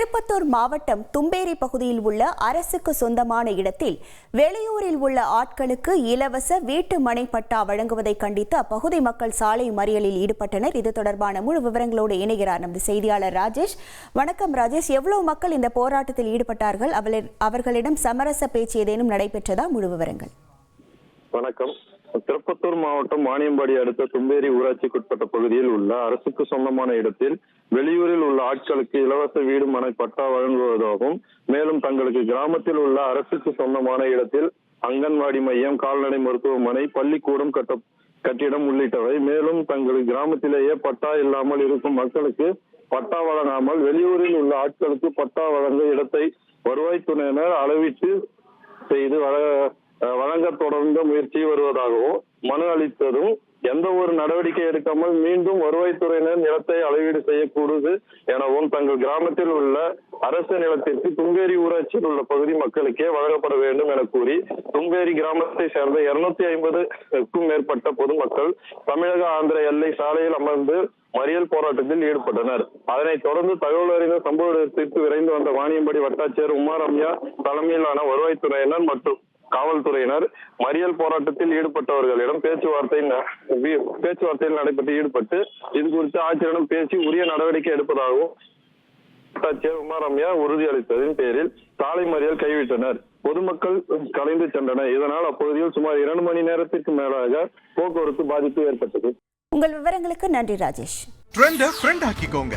திருப்பத்தூர் மாவட்டம் தும்பேரி பகுதியில் உள்ள அரசுக்கு சொந்தமான இடத்தில் வெளியூரில் உள்ள ஆட்களுக்கு இலவச வீட்டு மனை பட்டா வழங்குவதை கண்டித்து அப்பகுதி மக்கள் சாலை மறியலில் ஈடுபட்டனர். இது தொடர்பான முழு விவரங்களோடு இணைகிறார் நமது செய்தியாளர் ராஜேஷ். வணக்கம் ராஜேஷ். எவ்வளவு மக்கள் இந்த போராட்டத்தில் ஈடுபட்டார்கள்? அவர்களிடம் சமரச பேச்சு ஏதேனும் நடைபெற்றதா? முழு விவரங்கள். வணக்கம். திருப்பத்தூர் மாவட்டம் வாணியம்பாடி அடுத்த தும்பேரி ஊராட்சிக்குட்பட்ட பகுதியில் உள்ள அரசுக்கு சொந்தமான இடத்தில் வெளியூரில் உள்ள ஆட்களுக்கு இலவச வீடு மனை பட்டா வழங்குவதாகவும் மேலும் தங்களுக்கு கிராமத்தில் உள்ள அரசுக்கு சொந்தமான இடத்தில் அங்கன்வாடி மையம் கால்நடை மருத்துவமனை பள்ளிக்கூடம் கட்ட கட்டிடம் உள்ளிட்டவை. மேலும் தங்கள் கிராமத்திலேயே பட்டா இல்லாமல் இருக்கும் மக்களுக்கு பட்டா வழங்காமல் வெளியூரில் உள்ள ஆட்களுக்கு பட்டா வழங்க இடத்தை வருவாய்த்துறையினர் அளவிட்டு செய்து வர தொடர்ந்த முயற்சி வருவதாகவும் மனு அளித்ததும் எந்த ஒரு நடவடிக்கை எடுக்காமல் மீண்டும் வருவாய்த்துறையினர் நிலத்தை அளவீடு செய்யக்கூடுது எனவும் தங்கள் கிராமத்தில் உள்ள அரசு நிலத்திற்கு தும்பேரி ஊராட்சியில் உள்ள பகுதி மக்களுக்கே வழங்கப்பட வேண்டும் என கூறி தும்பேரி கிராமத்தை சேர்ந்த இருநூத்தி ஐம்பதுக்கும் மேற்பட்ட பொதுமக்கள் தமிழக ஆந்திர எல்லை சாலையில் அமர்ந்து மறியல் போராட்டத்தில் ஈடுபட்டனர். அதனைத் தொடர்ந்து தகவல் அறிந்த சம்பவ இடத்திற்கு விரைந்து வந்த வாணியம்படி வட்டாட்சியர் உமாரம்யா தலைமையிலான வருவாய்த்துறையினர் மற்றும் காவல்துறையினர் மறியல் போராட்டத்தில் ஈடுபட்டவர்களிடம் பேச்சுவார்த்தை பேச்சுவார்த்தையில் நடைபெற்று ஈடுபட்டு இது குறித்து ஆட்சியரிடம் பேசி உரிய நடவடிக்கை எடுப்பதாகவும் வட்டாட்சியர் உமாரம்யா உறுதியளித்ததின் பேரில் சாலை மறியல் கைவிட்டனர். பொதுமக்கள் கலைந்து சென்றனர். இதனால் அப்பகுதியில் சுமார் இரண்டு மணி நேரத்திற்கு மேலாக போக்குவரத்து பாதிப்பு ஏற்பட்டது. உங்கள் விவரங்களுக்கு நன்றி ராஜேஷ். ட்ரெண்ட ஃப்ரெண்ட் ஆக்கிக்கோங்க.